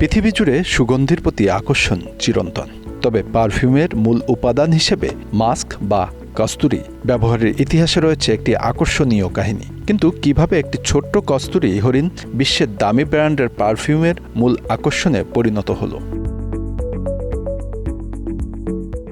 পৃথিবী জুড়ে সুগন্ধির প্রতি আকর্ষণ চিরন্তন। তবে পারফিউমের মূল উপাদান হিসেবে মাস্ক বা কস্তুরি ব্যবহারের ইতিহাসে রয়েছে একটি আকর্ষণীয় কাহিনী। কিন্তু কীভাবে একটি ছোট্ট কস্তুরি হরিণ বিশ্বের দামি ব্র্যান্ডের পারফিউমের মূল আকর্ষণে পরিণত হলো?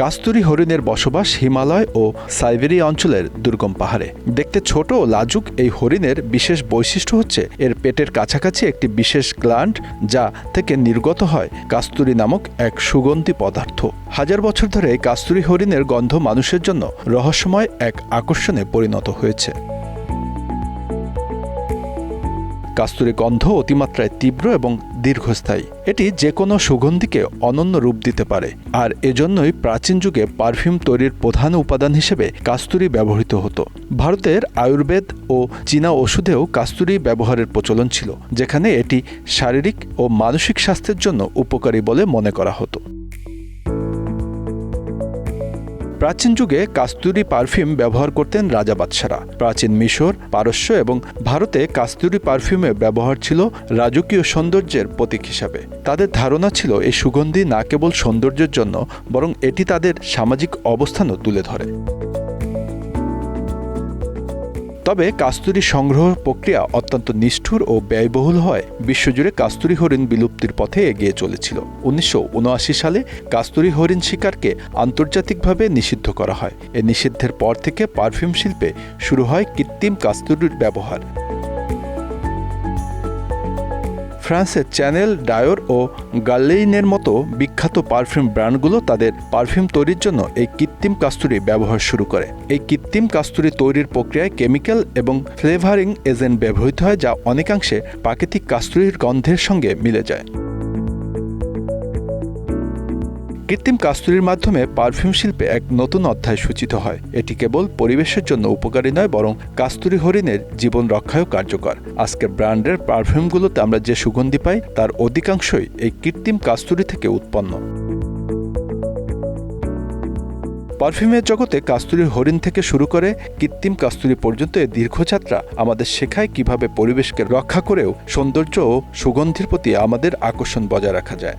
কাস্তুরি হরিণের বসবাস হিমালয় ও সাইবেরিয়া অঞ্চলের দুর্গম পাহাড়ে। দেখতে ছোট ও লাজুক এই হরিণের বিশেষ বৈশিষ্ট্য হচ্ছে এর পেটের কাছাকাছি একটি বিশেষ গ্ল্যান্ড যা থেকে নির্গত হয় কাস্তুরি নামক এক সুগন্ধি পদার্থ। হাজার বছর ধরে কাস্তুরি হরিণের গন্ধ মানুষের জন্য রহস্যময় এক আকর্ষণে পরিণত হয়েছে। কাস্তুরি গন্ধ অতিমাত্রায় তীব্র এবং দীর্ঘস্থায়ী। এটি যে কোনো সুগন্ধিকে অনন্য রূপ দিতে পারে। আর এজন্যই প্রাচীন যুগে পারফিউম তৈরির প্রধান উপাদান হিসেবে কাস্তুরি ব্যবহৃত হতো। ভারতের আয়ুর্বেদ ও চীনা ওষুধেও কাস্তুরি ব্যবহারের প্রচলন ছিল, যেখানে এটি শারীরিক ও মানসিক স্বাস্থ্যের জন্য উপকারী বলে মনে করা হতো। প্রাচীন যুগে কাস্তুরি পারফিউম ব্যবহার করতেন রাজা বাদশারা। প্রাচীন মিশর, পারস্য এবং ভারতে কাস্তুরি পারফিউমের ব্যবহার ছিল রাজকীয় সৌন্দর্যের প্রতীক হিসাবে। তাদের ধারণা ছিল এই সুগন্ধি না কেবল সৌন্দর্যের জন্য, বরং এটি তাদের সামাজিক অবস্থানও তুলে ধরে। তবে কাস্তুরি সংগ্রহ প্রক্রিয়া অত্যন্ত নিষ্ঠুর ও ব্যয়বহুল হয়। বিশ্বজুড়ে কাস্তুরি হরিণ বিলুপ্তির পথে এগিয়ে চলেছিল। উনিশশো উনআশি সালে কাস্তুরি হরিণ শিকারকে আন্তর্জাতিকভাবে নিষিদ্ধ করা হয়। এ নিষিদ্ধের পর থেকে পারফিউম শিল্পে শুরু হয় কৃত্রিম কাস্তুরির ব্যবহার। ফ্রান্সের চ্যানেল ডায়োর ও গার্লেইনের মতো বিখ্যাত পারফিউম ব্র্যান্ডগুলো তাদের পারফিউম তৈরির জন্য এই কৃত্রিম কাস্তুরি ব্যবহার শুরু করে। এই কৃত্রিম কাস্তুরি তৈরির প্রক্রিয়ায় কেমিক্যাল এবং ফ্লেভারিং এজেন্ট ব্যবহৃত হয় যা অনেকাংশে প্রাকৃতিক কাস্তুরির গন্ধের সঙ্গে মিলে যায়। কৃত্রিম কাস্তুরির মাধ্যমে পারফিউম শিল্পে এক নতুন অধ্যায় সূচিত হয়। এটি কেবল পরিবেশের জন্য উপকারী নয়, বরং কাস্তুরি হরিণের জীবন রক্ষায়ও কার্যকর। আজকের ব্র্যান্ডের পারফিউমগুলোতে আমরা যে সুগন্ধি পাই, তার অধিকাংশই এই কৃত্রিম কাস্তুরি থেকে উৎপন্ন। পারফিউমের জগতে কাস্তুরি হরিণ থেকে শুরু করে কৃত্রিম কাস্তুরি পর্যন্ত এই দীর্ঘযাত্রা আমাদের শেখায় কীভাবে পরিবেশকে রক্ষা করেও সৌন্দর্য ও সুগন্ধির প্রতি আমাদের আকর্ষণ বজায় রাখা যায়।